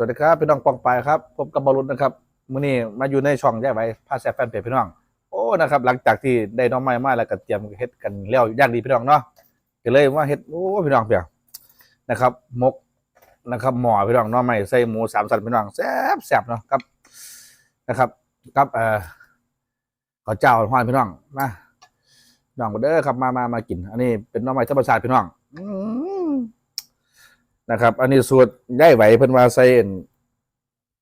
สวัสดีครับพี่น้องปองไปครับผมกับบอลลุนนะครับมื้อนี้มาอยู่ในช่องแย่ไว้พาแซ่บแฟนเพจพี่น้องโอ้นะครับ หลังจากที่ได้น้องไม้มาแล้วก็เตรียมเฮ็ดกันแล้วอย่างดีพี่น้องเนาะก็เลยว่าเฮ็ดโอ้พี่น้องเปียนะครับมกนะครับหมอพี่น้องน้องใหม่ใส่หมูสามสันพี่น้องแซ่บแซ่บเนาะครับนะครับกับเอ่อข้าเจ้าหวานพี่น้องมาน้องมาเด้อครับมามามากิน อันนี้เป็นน้องใหม่ธรรมชาติพี่น้องอืม นะครับ อันนี้สูตรย่ายไหวเพิ่นว่าใส่น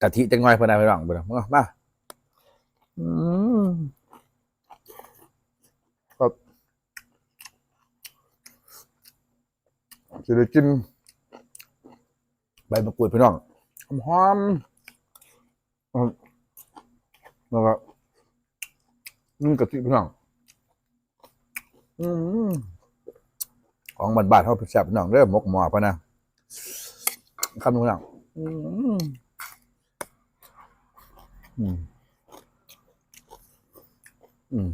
กะทิจังน้อยเพิ่นน่ะพี่น้องเพิ่นมามาอืมครับสิได้กินใบมะกรูดพี่น้องหอมๆอืมแล้วก็อืมกะทิพี่น้องอืมของบ้านๆเฮาแซ่บพี่น้องเด้อหมกหม้อพะนะ คำนึงอย่างอืม อืม อืม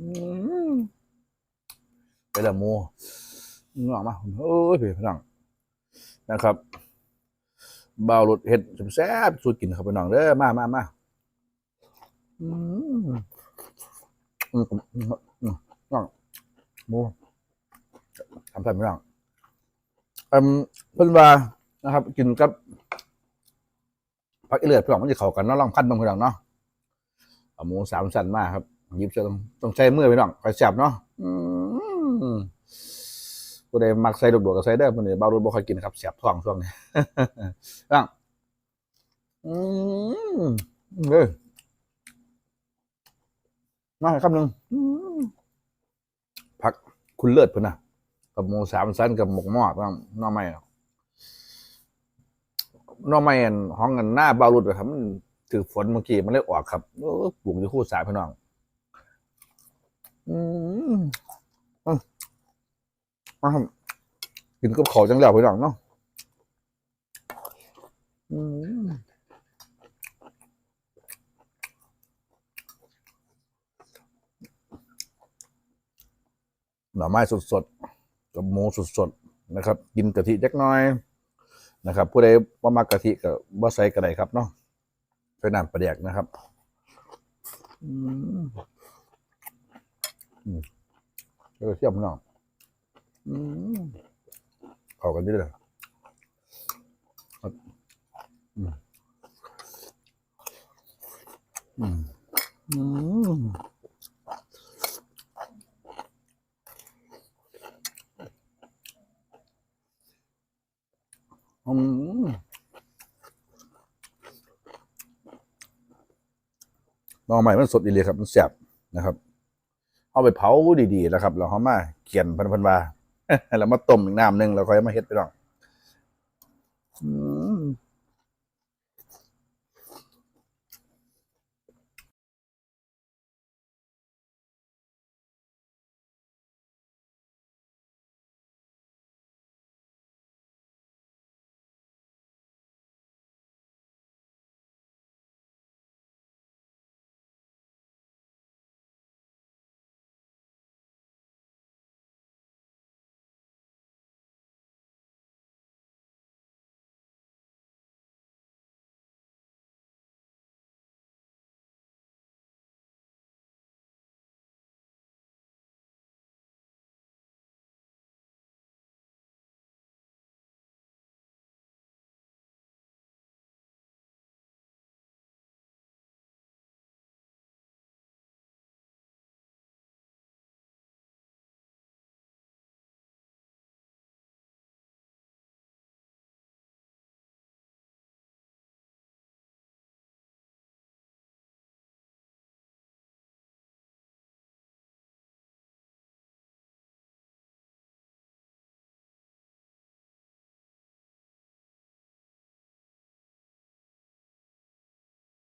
อืมไปละหมูนึกออกมาเอ้ยพี่พี่น้องนะครับบ่าวรถเห็ดแซ่บๆสูตรกินครับพี่น้องเด้อมามามาอืมอืมอืมอืมอืมน้องหมูทำใส่พี่น้องอืมเพิ่นว่า นะครับ กินกับผักอีเลือดพี่น้องมันจะเข้ากันเนาะลองพันบางพี่น้องเนาะเอหมูสามสันมาครับหยิบจะต้องต้องใช้มือพี่น้องไปจับเนาะอืมผู้มักใส่ลูกโดดก็ใส่ได้อมันนี้เบารุ่นบ่ค่อยกินครับเสียบท้องช่วงนี้อะอืมเด้อมาคำหนึ่งผักคุณเลิศพิ่นนะกับหมูสามชั้นกับหมกหม้อต้องน้อไม่ น้องไม่อันห้องกันหน้าเบารุดครับ มันถือฝนเมื่อกี้มันเลยออกครับโอ้ปลูกอยู่คู่สายพี่น้อง อืมอืมาครับกินกับเขาจังแล้วพี่น้องเนาะอืมหน่อไม้สดๆ กับหมูสดๆ นะครับ กินกะทิจักน้อย นะครับ ผู้ใดว่ามากกะทิก็บ่ใส่กระไดครับเนาะใส่น้ำปลาแดกนะครับอืมอืมเออเทียมเนาะอืมเข้ากันดีเลยอืมอืม อืมอืมหน่อใหม่มันสดดีเลยครับ มันแสบนะครับ เอาไปเผาดีๆแล้วครับแล้วเขามาเขียนพันๆว่าแล้วมาต้มอีกน้ำหนึ่งแล้วค่อยมาเฮ็ดไปลอง อืม